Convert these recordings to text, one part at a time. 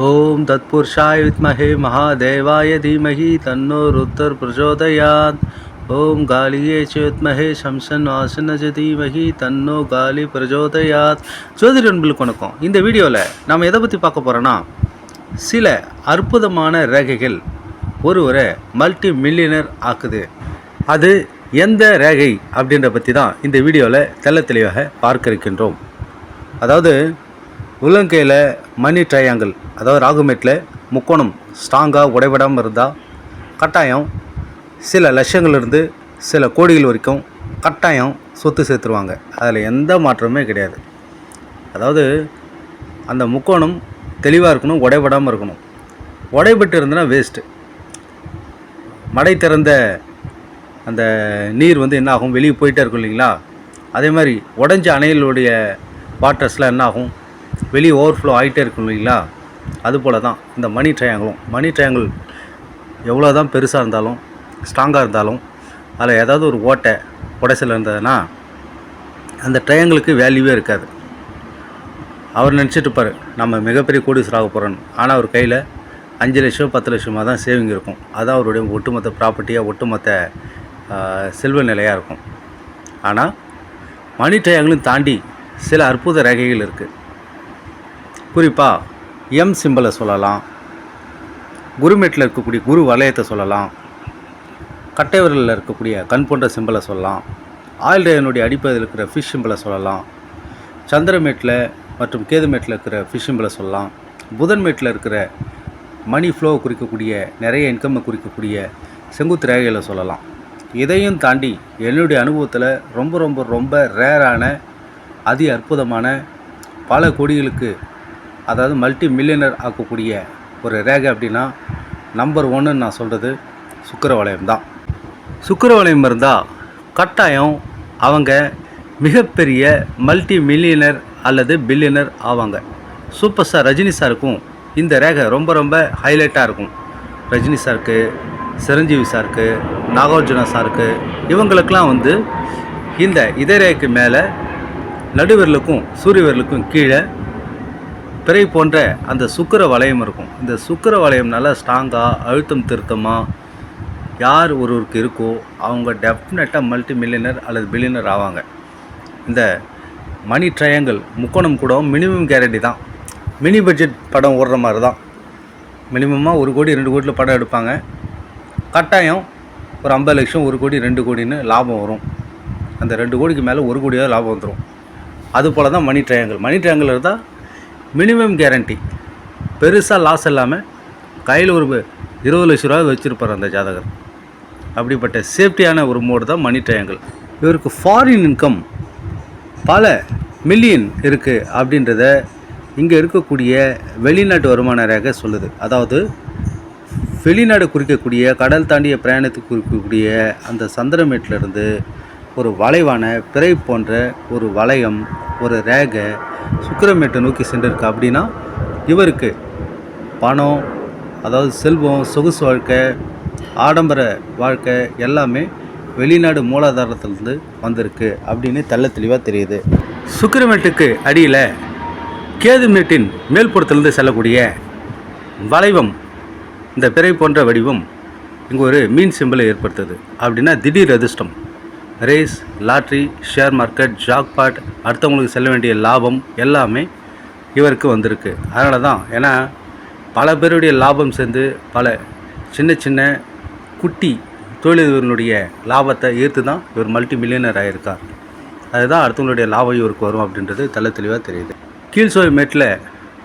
ஓம் தத்புருஷாய் வித்மஹே மகாதேவாய தீமஹி தன்னோ ருத்தர் பிரச்சோதயாத் ஓம் காலியே ச வித்மஹே சம்சன் வாசனஜ தீமஹி தன்னோ காலி பிரச்சோதயாத் ஜோதிட நண்பர்களுக்கு வணக்கம். இந்த வீடியோவில் நம்ம எதை பற்றி பார்க்க போகிறோன்னா சில அற்புதமான ரேகைகள் ஒருவரை மல்டி மில்லியனர் ஆக்குது. அது எந்த ரேகை அப்படின்ற பற்றி தான் இந்த வீடியோவில் தெல்ல தெளிவாக பார்க்க இருக்கின்றோம். அதாவது உள்ளங்கையில் மணி ட்ரையாங்கிள் அதாவது ராகுமேட்டில் முக்கோணம் ஸ்ட்ராங்காக உடைவிடாமல் இருந்தால் கட்டாயம் சில லட்சங்கள்லேருந்து சில கோடிகள் வரைக்கும் கட்டாயம் சொத்து சேர்த்துருவாங்க. அதில் எந்த மாற்றமே கிடையாது. அதாவது அந்த முக்கோணம் தெளிவாக இருக்கணும் உடைபடாமல் இருக்கணும். உடைபட்டு இருந்ததுன்னா வேஸ்ட்டு மடை திறந்த அந்த நீர் வந்து என்ன ஆகும்? வெளியே போயிட்டே இருக்கும் இல்லைங்களா? அதே மாதிரி உடஞ்ச அணைகளுடைய வாட்டர்ஸ்லாம் என்ன ஆகும்? வெளியே ஓவர்ஃப்ளோ ஆகிட்டே இருக்கும் இல்லைங்களா? அதுபோல தான் இந்த மணி ட்ரையாங்கிளும் மணி ட்ரையாங்கிள் எவ்வளோ தான் பெருசாக இருந்தாலும் ஸ்ட்ராங்காக இருந்தாலும் அதில் ஏதாவது ஒரு ஓட்டை உடைசல் இருந்ததுன்னா அந்த ட்ரையாங்கிளுக்கு வேல்யூவே இருக்காது. அவர் நினச்சிட்டுப்பார் நம்ம மிகப்பெரிய கோடீஸ்வரர் ஆக போகிறோன்னு ஆனால் அவர் கையில் அஞ்சு லட்சம் பத்து லட்சமாக தான் சேவிங் இருக்கும். அதான் அவருடைய ஒட்டுமொத்த ப்ராப்பர்ட்டியாக ஒட்டுமொத்த செல்வ நிலையாக இருக்கும். ஆனால் மணி ட்ரையாங்கிளும் தாண்டி சில அற்புத ரேகைகள் இருக்குது குறிப்பாக எம் சிம்பிளை சொல்லலாம். குருமேட்டில் இருக்கக்கூடிய குரு வளையத்தை சொல்லலாம். கட்டை விரலில் இருக்கக்கூடிய கண் போன்ற சிம்பிளை சொல்லலாம். ஆயில் ரேகனுடைய அடிப்பகுதியில் இருக்கிற ஃபிஷ் சிம்பிளை சொல்லலாம். சந்திரமேட்டில் மற்றும் கேதுமேட்டில் இருக்கிற ஃபிஷ் சிம்பிளை சொல்லலாம். புதன்மேட்டில் இருக்கிற மணி ஃப்ளோ குறிக்கக்கூடிய நிறைய இன்கம்மை குறிக்கக்கூடிய செங்குத்து ரேகைகளை சொல்லலாம். இதையும் தாண்டி என்னுடைய அனுபவத்தில் ரொம்ப ரொம்ப ரொம்ப ரேரான அதி அற்புதமான பல கோடிகளுக்கு அதாவது மல்டி மில்லியனர் ஆக்கக்கூடிய ஒரு ரேகை அப்படின்னா நம்பர் ஒன்றுன்னு நான் சொல்கிறது சுக்கர வளையம் தான். சுக்கிர வளையம் இருந்தால் கட்டாயம் அவங்க மிகப்பெரிய மல்டி மில்லியனர் அல்லது பில்லியனர் ஆவாங்க. சூப்பர் ஸ்டார் ரஜினி சாருக்கும் இந்த ரேகை ரொம்ப ரொம்ப ஹைலைட்டாக இருக்கும். ரஜினி சாருக்கு சிரஞ்சீவி சாருக்கு நாகார்ஜுனா சாருக்கு இவங்களுக்கெல்லாம் வந்து இந்த இதரேக்கு மேலே நடுவிரலுக்கும் சூரியவிரலுக்கும் கீழே பிறை போன்ற அந்த சுக்கிர வளையம் இருக்கும். இந்த சுக்கிர வளையம் நல்லா ஸ்ட்ராங்காக அழுத்தம் திருத்தமாக யார் ஒருவருக்கு இருக்கோ அவங்க டெஃபினட்டாக மல்டி மில்லியனர் அல்லது பில்லியனர் ஆவாங்க. இந்த மணி ட்ரையாங்கிள் முக்கோணம் கூட மினிமம் கேரண்டி தான். மினி பட்ஜெட் படம் ஓடுற மாதிரி தான். மினிமமாக ஒரு கோடி ரெண்டு கோடியில் படம் எடுப்பாங்க. கட்டாயம் ஒரு ஐம்பது லட்சம் ஒரு கோடி ரெண்டு கோடின்னு லாபம் வரும். அந்த ரெண்டு கோடிக்கு மேலே ஒரு கோடியாக லாபம் வந்துடும் அது போல் தான் மணி ட்ரையாங்கிள் மணி ட்ரையாங்கிள் இருந்தால் மினிமம் கேரண்டி பெருசாக லாஸ் இல்லாமல் கையில் ஒரு இருபது லட்ச ரூபா வச்சுருப்பார் அந்த ஜாதகர். அப்படிப்பட்ட சேஃப்டியான ஒரு மோடு தான் மணி ட்ரையாங்கிள் இவருக்கு ஃபாரின் இன்கம் பல மில்லியன் இருக்குது அப்படின்றத இங்கே இருக்கக்கூடிய வெளிநாட்டு வருமான ரேகை சொல்லுது. அதாவது வெளிநாடு குறிக்கக்கூடிய கடல் தாண்டிய பிரயாணத்துக்கு குறிக்கக்கூடிய அந்த சந்திரமேட்டிலிருந்து ஒரு வளைவான பிறை போன்ற ஒரு வளையம் ஒரு ரேகை சுக்கிரமேட்டை நோக்கி சென்றிருக்கு அப்படின்னா இவருக்கு பணம் அதாவது செல்வம் சொகுசு வாழ்க்கை ஆடம்பர வாழ்க்கை எல்லாமே வெளிநாடு மூலாதாரத்திலிருந்து வந்திருக்கு அப்படின்னு தள்ள தெளிவாக தெரியுது. சுக்கிரமேட்டுக்கு அடியில் கேதுமேட்டின் மேல்புறத்திலிருந்து செல்லக்கூடிய வளைவம் இந்த பிறை போன்ற வடிவம் இங்கே ஒரு மீன் சிம்பிளை ஏற்படுத்துது அப்படின்னா திடீர் அதிர்ஷ்டம். Race lottery share market jackpot அடுத்தவங்களுக்கு செல்ல வேண்டிய லாபம் எல்லாமே இவருக்கு வந்திருக்கு. அதனால தான் ஏன்னா பல பேருடைய லாபம் சேர்ந்து பல சின்ன சின்ன குட்டி தொழிலதிபர்களுடைய லாபத்தை ஈர்த்து தான் இவர் மல்டி மில்லியனர் ஆகியிருக்கார் அதுதான் அடுத்தவங்களுடைய லாபம் இவருக்கு வரும் அப்படின்றது தெள்ள தெளிவாக தெரியுது. கீழ் சோய் மேட்டில்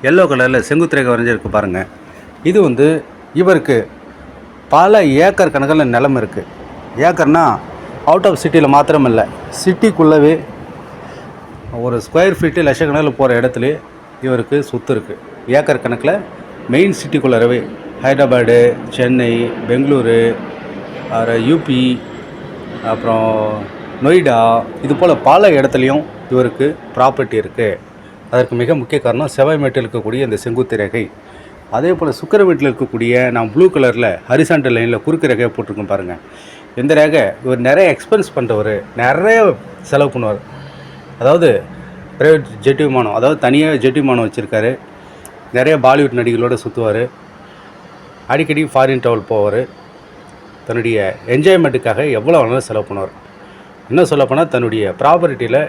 எல்லோ கலரில் செங்குத்திரேகை வரைஞ்சிருக்கு பாருங்கள் இது வந்து இவருக்கு பல ஏக்கர் கணக்கில் நிலம் இருக்குது ஏக்கர்னால் அவுட் ஆஃப் சிட்டியில் மாத்திரம் இல்லை சிட்டிக்குள்ளவே ஒரு ஸ்கொயர் ஃபீட்டு லட்சக்கணக்கில் போகிற இடத்துல இவருக்கு சொத்து இருக்குது ஏக்கர் கணக்கில் மெயின் சிட்டிக்குள்ளறவே ஹைதராபாடு சென்னை பெங்களூரு அப்புறம் யூபி அப்புறம் நொய்டா இது போல் பல இடத்துலையும் இவருக்கு ப்ராப்பர்ட்டி இருக்குது அதற்கு மிக முக்கிய காரணம் செவ்வாய் மேட்டில் இருக்கக்கூடிய இந்த செங்குத்து ரேகை. அதே போல் சுக்கர வீட்டில் இருக்கக்கூடிய நான் ப்ளூ கலரில் ஹரிசாண்டல் லைனில் குறுக்கு ரேகையை போட்டிருக்கேன் பாருங்கள் இந்த ரேக இவர் நிறைய எக்ஸ்பென்ஸ் பண்ணுறவர் நிறைய செலவு பண்ணுவார். அதாவது ப்ரைவேட் ஜெட் விமானம் அதாவது தனியாக ஜெட் விமானம் வச்சுருக்காரு. நிறைய பாலிவுட் நடிகளோடு சுற்றுவார் அடிக்கடி ஃபாரின் ட்ராவல் போவார். தன்னுடைய என்ஜாய்மெண்ட்டுக்காக எவ்வளோ வேணாலும் செலவு பண்ணுவார். இன்னும் சொல்லப்போனால் தன்னுடைய ப்ராப்பர்ட்டியில்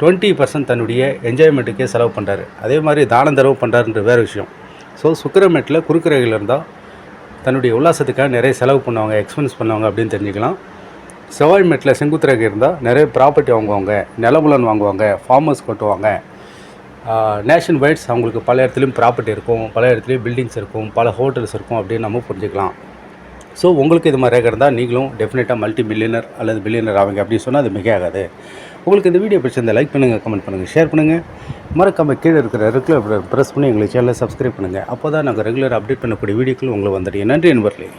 டுவெண்ட்டி பர்சன்ட் தன்னுடைய என்ஜாய்மெண்ட்டுக்கே செலவு பண்ணுறாரு அதே மாதிரி தானம் தரவு பண்ணுறாருன்ற வேறு விஷயம். ஸோ சுக்கிரமேட்டில் குறுக்குறைகள் இருந்தால் தன்னுடைய உல்லாசத்துக்காக நிறைய செலவு பண்ணுவாங்க எக்ஸ்பென்ஸ் பண்ணுவாங்க அப்படின்னு தெரிஞ்சுக்கலாம். செவ்வாய் மேட்டில் செங்குத்துரகை இருந்தால் நிறைய ப்ராப்பர்ட்டி வாங்குவாங்க நிலமுலன் வாங்குவாங்க ஃபார்மர்ஸ் கொட்டுவாங்க. நேஷன் வைட்ஸ் அவங்களுக்கு பல இடத்துலையும் ப்ராப்பர்ட்டி இருக்கும் பல இடத்துலையும் பில்டிங்ஸ் இருக்கும் பல ஹோட்டல்ஸ் இருக்கும் அப்படின்னு நம்ம புரிஞ்சுக்கலாம். ஸோ உங்களுக்கு இது மாதிரி ரேக் இருந்தால் நீங்களும் டெஃபினட்டாக மல்டி மில்லியனர் அல்லது பில்லியனர் ஆவீங்க அப்படின்னு சொன்னால் அது மிக ஆகாது. உங்களுக்கு இந்த வீடியோ பிடிச்சிருந்தா லைக் பண்ணுங்கள் கமெண்ட் பண்ணுங்கள் ஷேர் பண்ணுங்கள் மறக்காம கீழே இருக்கிற ரெகுலர் ப்ரெஸ் பண்ணி எங்களுக்கு சேனலை சப்ஸ்கிரைப் பண்ணுங்கள் அப்போ தான் நாங்கள் ரெகுலர் அப்டேட் பண்ணக்கூடிய வீடியோக்கள் உங்களுக்கு வந்துடுங்க நன்றி நண்பர்களே.